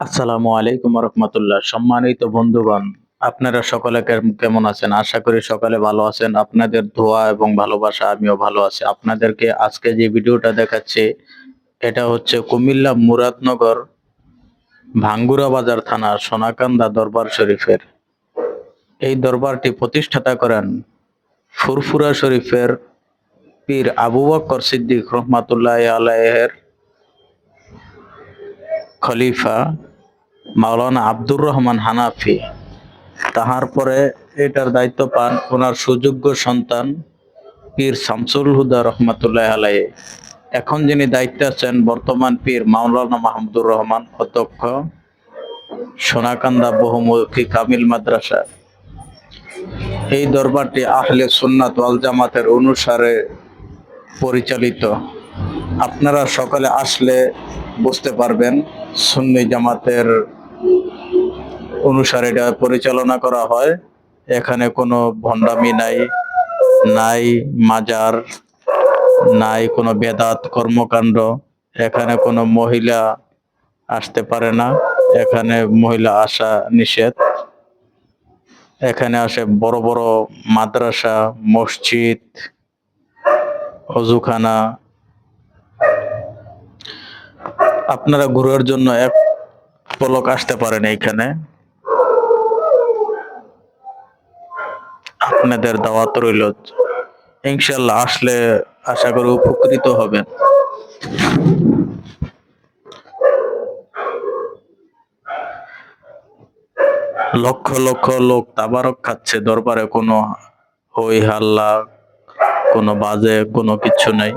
আসসালামু আলাইকুম রহমতুল্লাহ সম্মানিত বন্ধুগণ, আপনারা সকলে কেম- কেমন আছেন? আশা করি সকলে ভালো আছেন। আপনাদের দোয়া এবং ভালোবাসা, আমিও ভালো আছি। আপনাদেরকে আজকে যে ভিডিওটা দেখাচ্ছি, এটা হচ্ছে কুমিল্লা মুরাদনগর ভাঙ্গুরা বাজার থানা সোনাকান্দা দরবার শরীফের। এই দরবারটি প্রতিষ্ঠাতা করেন ফুরফুরা শরীফের পীর আবু বকর সিদ্দিক রহমাতুল্লাহ আলাইহের খলিফা মাওলানা আব্দুর রহমান হানাফি। তাহার পরে এটার দায়িত্ব পান ওনার সুযোগ্য সন্তান পীর শামসুল হুদা রহমতুল্লাহ আলাই এখন যিনি দায়িত্বে আছেন, বর্তমান পীর মাওলানা মাহমুদুর রহমান অধ্যক্ষ, সোনাকান্দা বহুমুখী কামিল মাদ্রাসা। এই দরবারটি আহলে সুন্নাত ওয়াল জামাতের অনুসারে পরিচালিত। আপনারা সকালে আসলে বুঝতে পারবেন সুন্নি জামাতের অনুসারে এটা পরিচালনা করা হয়। এখানে কোনো ভণ্ডামি নাই নাই মাজার, নাই কোনো বেদাত কর্মকাণ্ড। এখানে কোনো মহিলা আসতে পারে না। এখানে মহিলা আসা নিষেধ। এখানে আসে বড় বড় মাদ্রাসা, মসজিদ অজুখানা আপনারা ঘুরার জন্য এক পলক আসতে পারেন এইখানে। আপনাদের দাওয়াত রইল। ইনশাল্লাহ আসলে আশা করি উপকৃত হবেন। লক্ষ লক্ষ লোক তাবারক খাচ্ছে, দরবারে কোনো হই হাল্লা, কোনো বাজে কোনো কিছু নাই।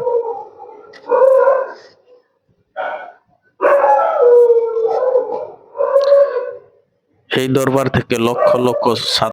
এই দরবার থেকে লক্ষ লক্ষ ছাত্র